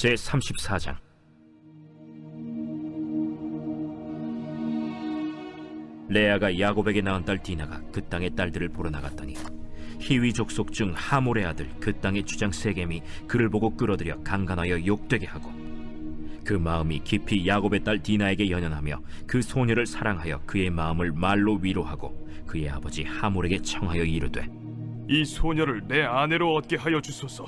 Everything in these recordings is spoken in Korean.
제 34장 레아가 야곱에게 낳은 딸 디나가 그 땅의 딸들을 보러 나갔더니 히위 족속 중 하몰의 아들 그 땅의 주장 세겜이 그를 보고 끌어들여 강간하여 욕되게 하고 그 마음이 깊이 야곱의 딸 디나에게 연연하며 그 소녀를 사랑하여 그의 마음을 말로 위로하고 그의 아버지 하몰에게 청하여 이르되 이 소녀를 내 아내로 얻게 하여 주소서.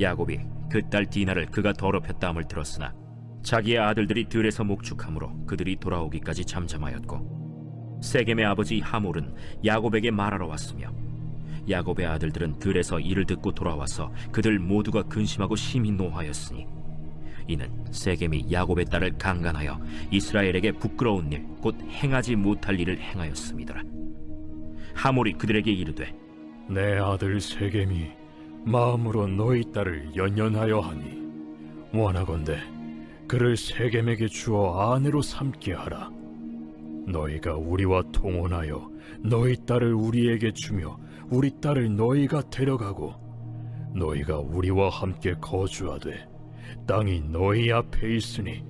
야곱이 그 딸 디나를 그가 더럽혔다함을 들었으나 자기의 아들들이 들에서 목축함으로 그들이 돌아오기까지 잠잠하였고 세겜의 아버지 하몰은 야곱에게 말하러 왔으며 야곱의 아들들은 들에서 이를 듣고 돌아와서 그들 모두가 근심하고 심히 노하였으니 이는 세겜이 야곱의 딸을 강간하여 이스라엘에게 부끄러운 일 곧 행하지 못할 일을 행하였음이더라. 하몰이 그들에게 이르되 내 아들 세겜이 마음으로 너희 딸을 연연하여 하니 원하건대 그를 세겜에게 주어 아내로 삼게 하라. 너희가 우리와 통혼하여 너희 딸을 우리에게 주며 우리 딸을 너희가 데려가고 너희가 우리와 함께 거주하되 땅이 너희 앞에 있으니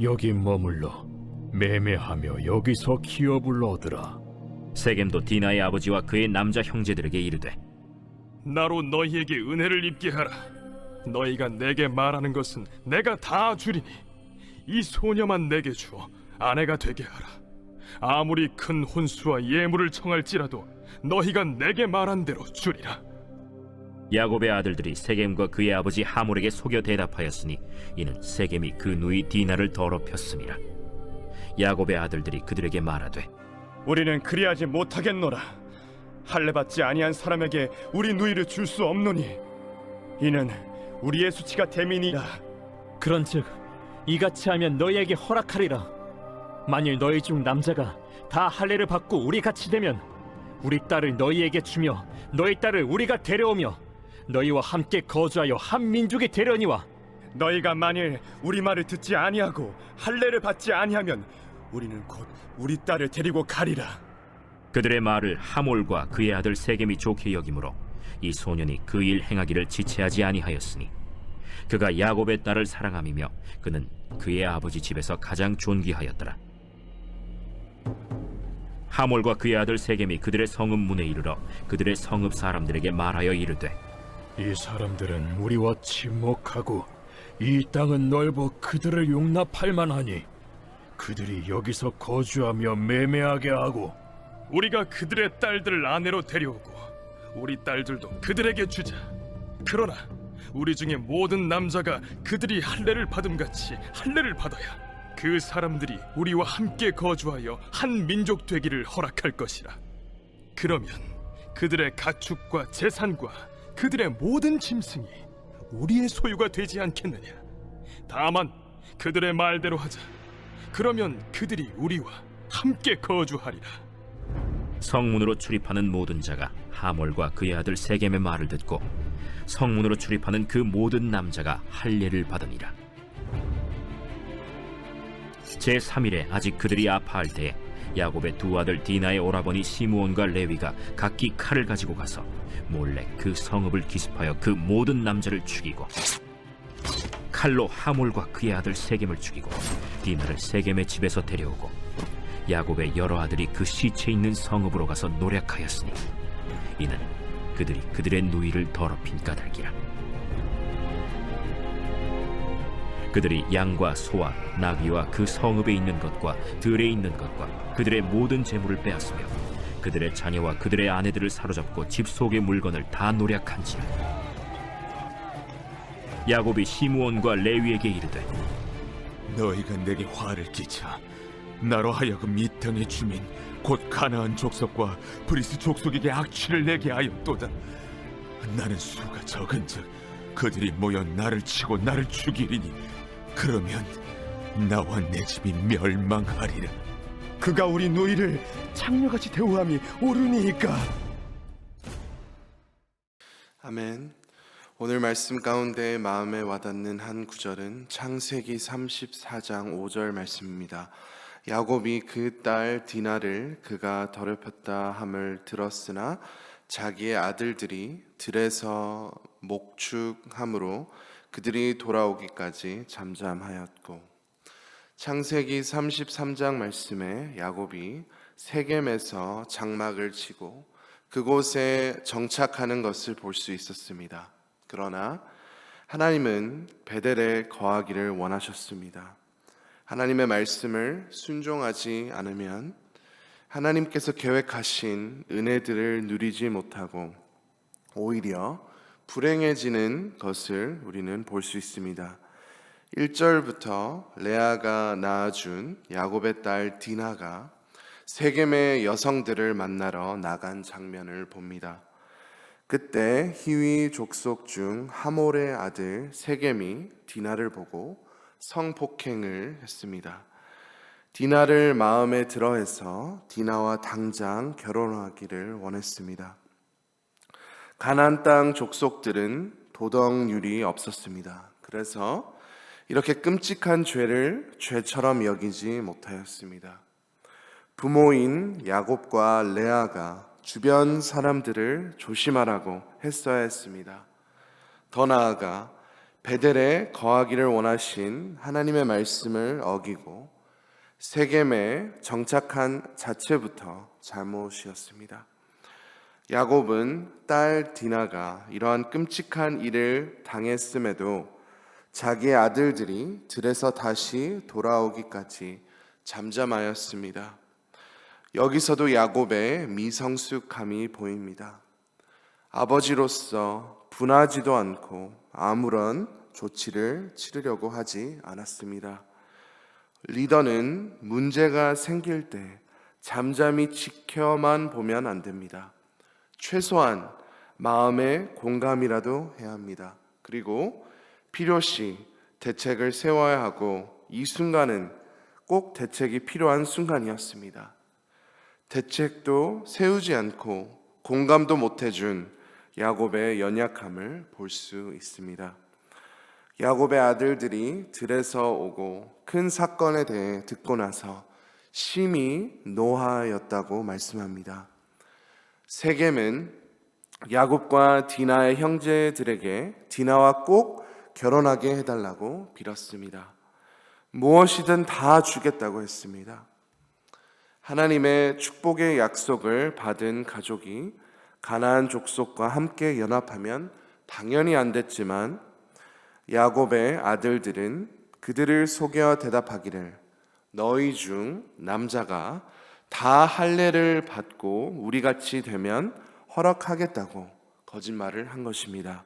여기 머물러 매매하며 여기서 기업을 얻으라. 세겜도 디나의 아버지와 그의 남자 형제들에게 이르되 나로 너희에게 은혜를 입게 하라. 너희가 내게 말하는 것은 내가 다 주리니 이 소녀만 내게 주어 아내가 되게 하라. 아무리 큰 혼수와 예물을 청할지라도 너희가 내게 말한 대로 주리라. 야곱의 아들들이 세겜과 그의 아버지 하몰에게 속여 대답하였으니 이는 세겜이 그 누이 디나를 더럽혔음이라 야곱의 아들들이 그들에게 말하되 우리는 그리하지 못하겠노라. 할례 받지 아니한 사람에게 우리 누이를 줄 수 없노니 이는 우리의 수치가 대민이라. 그런즉 이같이 하면 너희에게 허락하리라. 만일 너희 중 남자가 다 할례를 받고 우리 같이 되면 우리 딸을 너희에게 주며 너희 딸을 우리가 데려오며 너희와 함께 거주하여 한 민족이 되려니와 너희가 만일 우리 말을 듣지 아니하고 할례를 받지 아니하면 우리는 곧 우리 딸을 데리고 가리라. 그들의 말을 하몰과 그의 아들 세겜이 좋게 여기므로 이 소년이 그 일 행하기를 지체하지 아니하였으니 그가 야곱의 딸을 사랑함이며 그는 그의 아버지 집에서 가장 존귀하였더라. 하몰과 그의 아들 세겜이 그들의 성읍 문에 이르러 그들의 성읍 사람들에게 말하여 이르되 이 사람들은 우리와 침묵하고 이 땅은 넓어 그들을 용납할 만하니 그들이 여기서 거주하며 매매하게 하고 우리가 그들의 딸들을 아내로 데려오고 우리 딸들도 그들에게 주자. 그러나 우리 중에 모든 남자가 그들이 할례를 받음 같이 할례를 받아야 그 사람들이 우리와 함께 거주하여 한 민족 되기를 허락할 것이라. 그러면 그들의 가축과 재산과 그들의 모든 짐승이 우리의 소유가 되지 않겠느냐? 다만 그들의 말대로 하자. 그러면 그들이 우리와 함께 거주하리라. 성문으로 출입하는 모든 자가 하몰과 그의 아들 세겜의 말을 듣고 성문으로 출입하는 그 모든 남자가 할례를 받으니라. 제 3일에 아직 그들이 아파할 때에 야곱의 두 아들 디나의 오라버니 시므온과 레위가 각기 칼을 가지고 가서 몰래 그 성읍을 기습하여 그 모든 남자를 죽이고 칼로 하몰과 그의 아들 세겜을 죽이고 디나를 세겜의 집에서 데려오고 야곱의 여러 아들이 그 시체 있는 성읍으로 가서 노력하였으니 이는 그들이 그들의 누이를 더럽힌 까닭이라. 그들이 양과 소와 나귀와 그 성읍에 있는 것과 들에 있는 것과 그들의 모든 재물을 빼앗으며 그들의 자녀와 그들의 아내들을 사로잡고 집 속의 물건을 다 노력한지라. 야곱이 시므온과 레위에게 이르되 너희가 내게 화를 끼쳐 나로 하여금 이 땅의 주민 곧 가나안 족속과 브리스 족속에게 악취를 내게 하였도다 나는 수가 적은즉 그들이 모여 나를 치고 나를 죽이리니 그러면 나와 내 집이 멸망하리라 그가 우리 누이를 창녀같이 대우함이 옳으니까. 아멘. 오늘 말씀 가운데 마음에 와닿는 한 구절은 창세기 34장 5절 말씀입니다. 야곱이 그 딸 디나를 그가 더럽혔다 함을 들었으나 자기의 아들들이 들에서 목축함으로 그들이 돌아오기까지 잠잠하였고 창세기 33장 말씀에 야곱이 세겜에서 장막을 치고 그곳에 정착하는 것을 볼 수 있었습니다. 그러나 하나님은 베델에 거하기를 원하셨습니다. 하나님의 말씀을 순종하지 않으면 하나님께서 계획하신 은혜들을 누리지 못하고 오히려 불행해지는 것을 우리는 볼 수 있습니다. 1절부터 레아가 낳아준 야곱의 딸 디나가 세겜의 여성들을 만나러 나간 장면을 봅니다. 그때 히위 족속 중 하몰의 아들 세겜이 디나를 보고 성폭행을 했습니다. 디나를 마음에 들어해서 디나와 당장 결혼하기를 원했습니다. 가나안 땅 족속들은 도덕률이 없었습니다. 그래서 이렇게 끔찍한 죄를 죄처럼 여기지 못하였습니다. 부모인 야곱과 레아가 주변 사람들을 조심하라고 했어야 했습니다. 더 나아가 베델에 거하기를 원하신 하나님의 말씀을 어기고 세겜에 정착한 자체부터 잘못이었습니다. 야곱은 딸 디나가 이러한 끔찍한 일을 당했음에도 자기의 아들들이 들에서 다시 돌아오기까지 잠잠하였습니다. 여기서도 야곱의 미성숙함이 보입니다. 아버지로서 분하지도 않고 아무런 조치를 치르려고 하지 않았습니다. 리더는 문제가 생길 때 잠잠히 지켜만 보면 안 됩니다. 최소한 마음의 공감이라도 해야 합니다. 그리고 필요시 대책을 세워야 하고 이 순간은 꼭 대책이 필요한 순간이었습니다. 대책도 세우지 않고 공감도 못 해준 야곱의 연약함을 볼 수 있습니다. 야곱의 아들들이 들에서 오고 큰 사건에 대해 듣고 나서 심히 노하였다고 말씀합니다. 세겜은 야곱과 디나의 형제들에게 디나와 꼭 결혼하게 해달라고 빌었습니다. 무엇이든 다 주겠다고 했습니다. 하나님의 축복의 약속을 받은 가족이 가나안 족속과 함께 연합하면 당연히 안 됐지만 야곱의 아들들은 그들을 속여 대답하기를 너희 중 남자가 다 할례를 받고 우리 같이 되면 허락하겠다고 거짓말을 한 것입니다.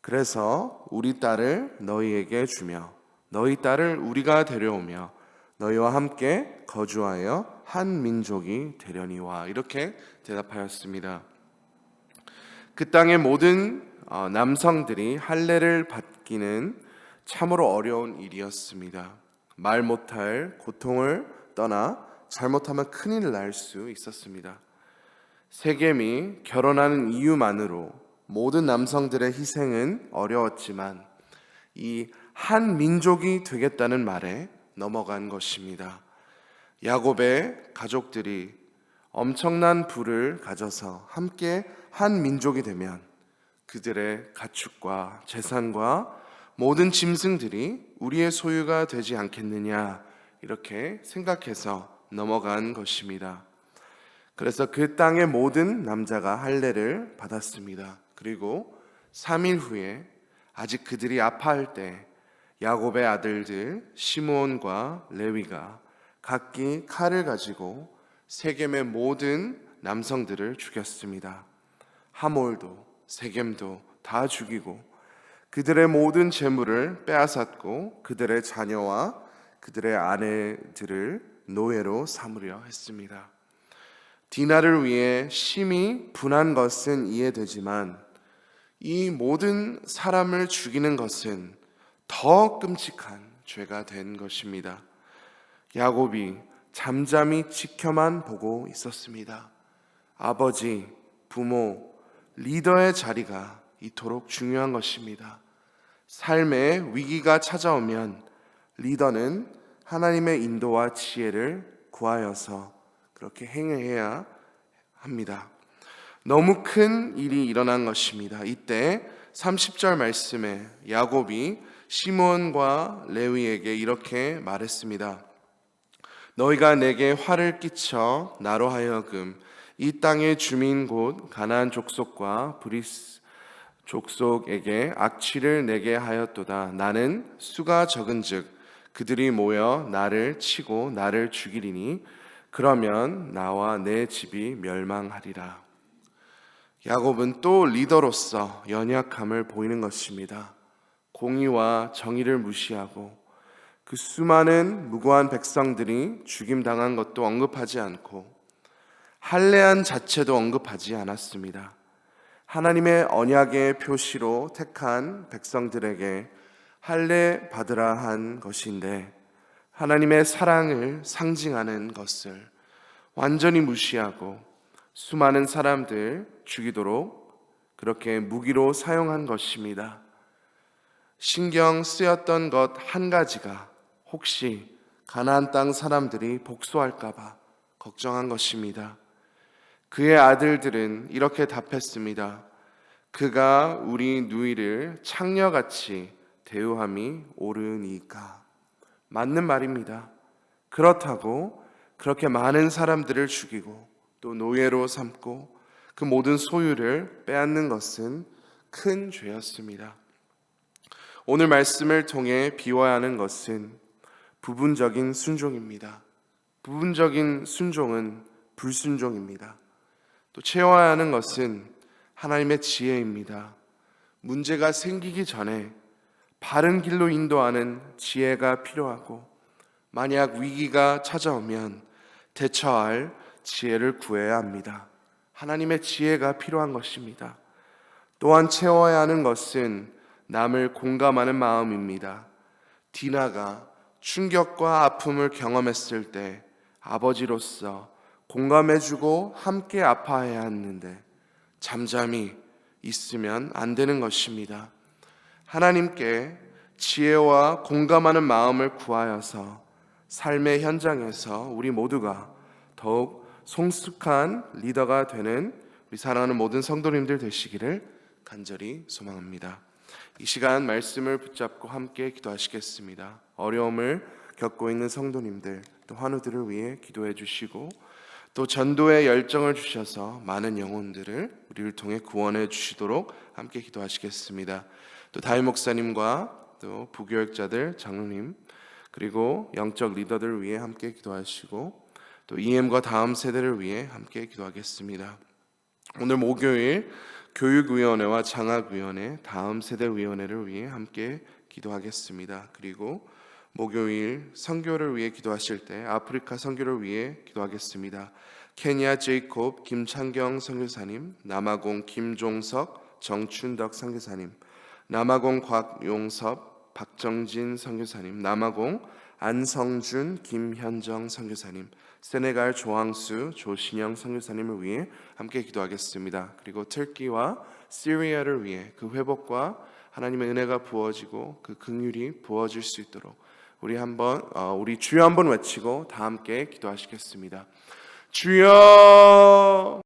그래서 우리 딸을 너희에게 주며 너희 딸을 우리가 데려오며 너희와 함께 거주하여 한 민족이 되려니와 이렇게 대답하였습니다. 그 땅의 모든 어, 남성들이 할례를 받기는 참으로 어려운 일이었습니다. 말 못할 고통을 떠나 잘못하면 큰일 날 수 있었습니다. 세겜이 결혼하는 이유만으로 모든 남성들의 희생은 어려웠지만 이 한 민족이 되겠다는 말에 넘어간 것입니다. 야곱의 가족들이 엄청난 부를 가져서 함께 한 민족이 되면 그들의 가축과 재산과 모든 짐승들이 우리의 소유가 되지 않겠느냐 이렇게 생각해서 넘어간 것입니다. 그래서 그 땅의 모든 남자가 할례를 받았습니다. 그리고 3일 후에 아직 그들이 아파할 때 야곱의 아들들 시므온과 레위가 각기 칼을 가지고 세겜의 모든 남성들을 죽였습니다. 하몰도 세겜도 다 죽이고 그들의 모든 재물을 빼앗았고 그들의 자녀와 그들의 아내들을 노예로 삼으려 했습니다. 디나를 위해 심히 분한 것은 이해되지만 이 모든 사람을 죽이는 것은 더 끔찍한 죄가 된 것입니다. 야곱이 잠잠히 지켜만 보고 있었습니다. 아버지, 부모, 리더의 자리가 이토록 중요한 것입니다. 삶의 위기가 찾아오면 리더는 하나님의 인도와 지혜를 구하여서 그렇게 행해야 합니다. 너무 큰 일이 일어난 것입니다. 이때 30절 말씀에 야곱이 시몬과 레위에게 이렇게 말했습니다. 너희가 내게 화를 끼쳐 나로 하여금 이 땅의 주민 곧 가나안 족속과 브리스 족속에게 악취를 내게 하였도다. 나는 수가 적은즉 그들이 모여 나를 치고 나를 죽이리니 그러면 나와 내 집이 멸망하리라. 야곱은 또 리더로서 연약함을 보이는 것입니다. 공의와 정의를 무시하고 그 수많은 무고한 백성들이 죽임 당한 것도 언급하지 않고 할례한 자체도 언급하지 않았습니다. 하나님의 언약의 표시로 택한 백성들에게 할례 받으라 한 것인데 하나님의 사랑을 상징하는 것을 완전히 무시하고 수많은 사람들 죽이도록 그렇게 무기로 사용한 것입니다. 신경 쓰였던 것 한 가지가 혹시 가나안 땅 사람들이 복수할까봐 걱정한 것입니다. 그의 아들들은 이렇게 답했습니다. 그가 우리 누이를 창녀같이 대우함이 옳으니까. 맞는 말입니다. 그렇다고 그렇게 많은 사람들을 죽이고 또 노예로 삼고 그 모든 소유를 빼앗는 것은 큰 죄였습니다. 오늘 말씀을 통해 비워야 하는 것은 부분적인 순종입니다. 부분적인 순종은 불순종입니다. 또 채워야 하는 것은 하나님의 지혜입니다. 문제가 생기기 전에 바른 길로 인도하는 지혜가 필요하고 만약 위기가 찾아오면 대처할 지혜를 구해야 합니다. 하나님의 지혜가 필요한 것입니다. 또한 채워야 하는 것은 남을 공감하는 마음입니다. 디나가 충격과 아픔을 경험했을 때 아버지로서 공감해주고 함께 아파해야 했는데 잠잠히 있으면 안 되는 것입니다. 하나님께 지혜와 공감하는 마음을 구하여서 삶의 현장에서 우리 모두가 더욱 성숙한 리더가 되는 우리 사랑하는 모든 성도님들 되시기를 간절히 소망합니다. 이 시간 말씀을 붙잡고 함께 기도하시겠습니다. 어려움을 겪고 있는 성도님들 또 환우들을 위해 기도해 주시고 또 전도의 열정을 주셔서 많은 영혼들을 우리를 통해 구원해 주시도록 함께 기도하시겠습니다. 또 다임 목사님과 또 부교역자들 장로님 그리고 영적 리더들 위해 함께 기도하시고 또 EM과 다음 세대를 위해 함께 기도하겠습니다. 오늘 목요일 교육위원회와 장학위원회, 다음 세대위원회를 위해 함께 기도하겠습니다. 그리고 목요일 선교를 위해 기도하실 때 아프리카 선교를 위해 기도하겠습니다. 케냐 제이콥 김창경 선교사님, 남아공 김종석 정춘덕 선교사님, 남아공 곽용섭 박정진 선교사님, 남아공 안성준 김현정 선교사님, 세네갈 조항수 조신영 선교사님을 위해 함께 기도하겠습니다. 그리고 터키와 시리아를 위해 그 회복과 하나님의 은혜가 부어지고 그 긍휼이 부어질 수 있도록 우리 한번 어, 우리 주여 한번 외치고 다 함께 기도하시겠습니다. 주여